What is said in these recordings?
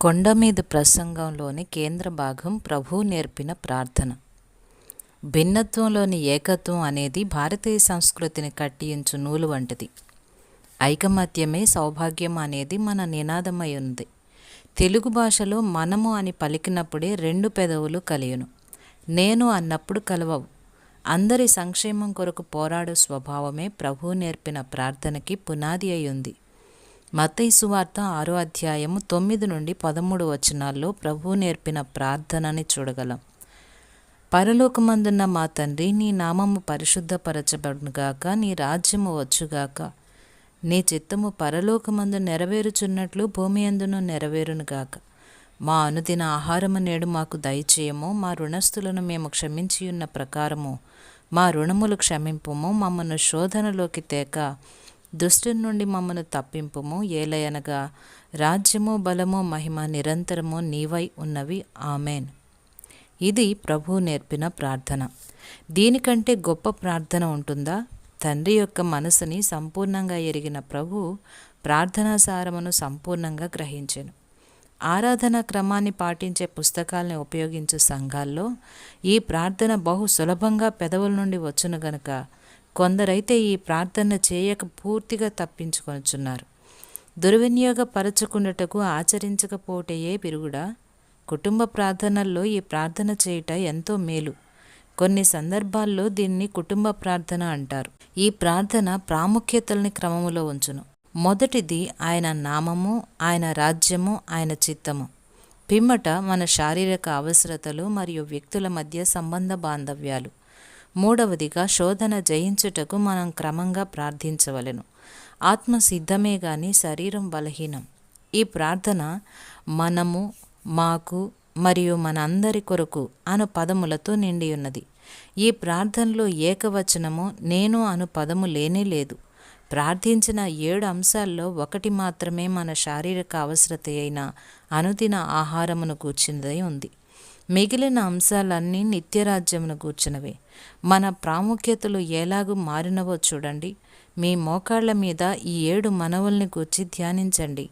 కొండ మీద ప్రసంగంలోని కేంద్ర భాగం ప్రభువు నేర్పిన ప్రార్థన. భిన్నత్వంలోని ఏకత్వం అనేది భారతీయ సంస్కృతిని కట్టించు నూలు వంటిది. ఐకమత్యమే సౌభాగ్యం అనేది మన నినాదమై ఉంది. తెలుగు భాషలో మనము అని పలికినప్పుడే రెండు పెదవులు కలియును. నేను అన్నప్పుడు కలవవు. అందరి సంక్షేమం కొరకు పోరాడు స్వభావమే ప్రభువు నేర్పిన ప్రార్థనకి పునాది అయి ఉంది. మత్తయి సువార్త ఆరో అధ్యాయము తొమ్మిది నుండి పదమూడు వచనాల్లో ప్రభువు నేర్పిన ప్రార్థనని చూడగలం. పరలోకమందున్న మా తండ్రి నీ నామము పరిశుద్ధపరచబడుగాక నీ రాజ్యము వచ్చుగాక. నీ చిత్తము పరలోకమందు నెరవేరుచున్నట్లు భూమి అందును నెరవేరునుగాక. మా అనుదిన ఆహారము నేడు మాకు దయచేయము మా రుణస్థులను మేము క్షమించి ఉన్న ప్రకారము మా రుణములు క్షమింపము మమ్మను శోధనలోకి తేక దుష్టుని నుండి మమ్మను తప్పింపుము. ఏలయనగా రాజ్యము బలము మహిమ నిరంతరము నీవై ఉన్నవి. ఆమెన్. ఇది ప్రభు నేర్పిన ప్రార్థన. దీనికంటే గొప్ప ప్రార్థన ఉంటుందా? తండ్రి యొక్క మనసుని సంపూర్ణంగా ఎరిగిన ప్రభు ప్రార్థనా సారమును సంపూర్ణంగా గ్రహించెను. ఆరాధన క్రమాన్ని పాటించే పుస్తకాలను ఉపయోగించే సంఘాల్లో ఈ ప్రార్థన బహు సులభంగా పెదవుల నుండి వచ్చును గనుక కొందరైతే ఈ ప్రార్థన చేయక పూర్తిగా తప్పించుకొనుచున్నారు. దుర్వినియోగపరచుకున్నటకు ఆచరించకపోటయే పిరుగుడా? కుటుంబ ప్రార్థనల్లో ఈ ప్రార్థన చేయుట ఎంతో మేలు. కొన్ని సందర్భాల్లో దీన్ని కుటుంబ ప్రార్థన అంటారు. ఈ ప్రార్థన ప్రాముఖ్యతల్ని క్రమములో ఉంచును. మొదటిది ఆయన నామము ఆయన రాజ్యము ఆయన చిత్తము. పిమ్మట మన శారీరక అవసరతలు మరియు వ్యక్తుల మధ్య సంబంధ బాంధవ్యాలు. మూడవదిగా శోధన జయించుటకు మనం క్రమంగా ప్రార్థించవలెను. ఆత్మ సిద్ధమే గాని శరీరం బలహీనం. ఈ ప్రార్థన మనము మాకు మరియు మనందరి కొరకు అను పదములతో నిండి ఉన్నది ఈ ప్రార్థనలో ఏకవచనము నేను అను పదము లేనే లేదు. ప్రార్థించిన ఏడు అంశాల్లో ఒకటి మాత్రమే మన శారీరక అవసరత అయిన అనుదిన ఆహారమును కూర్చున్నదై ఉంది. మిగిలిన అంశాలన్నీ నిత్యరాజ్యమును కూర్చున్నవే మన ప్రాముఖ్యతలు ఎలాగూ మారినవో చూడండి. మీ మోకాళ్ళ మీద ఈ ఏడు మనవుల్ని కూర్చి ధ్యానించండి.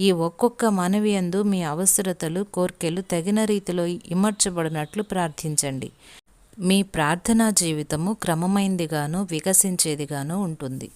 ఈ ఒక్కొక్క మనవి అందు మీ అవసరతలు కోర్కెలు తగిన రీతిలో ఇమర్చబడినట్లు ప్రార్థించండి. మీ ప్రార్థనా జీవితము క్రమమైందిగాను వికసించేదిగాను ఉంటుంది.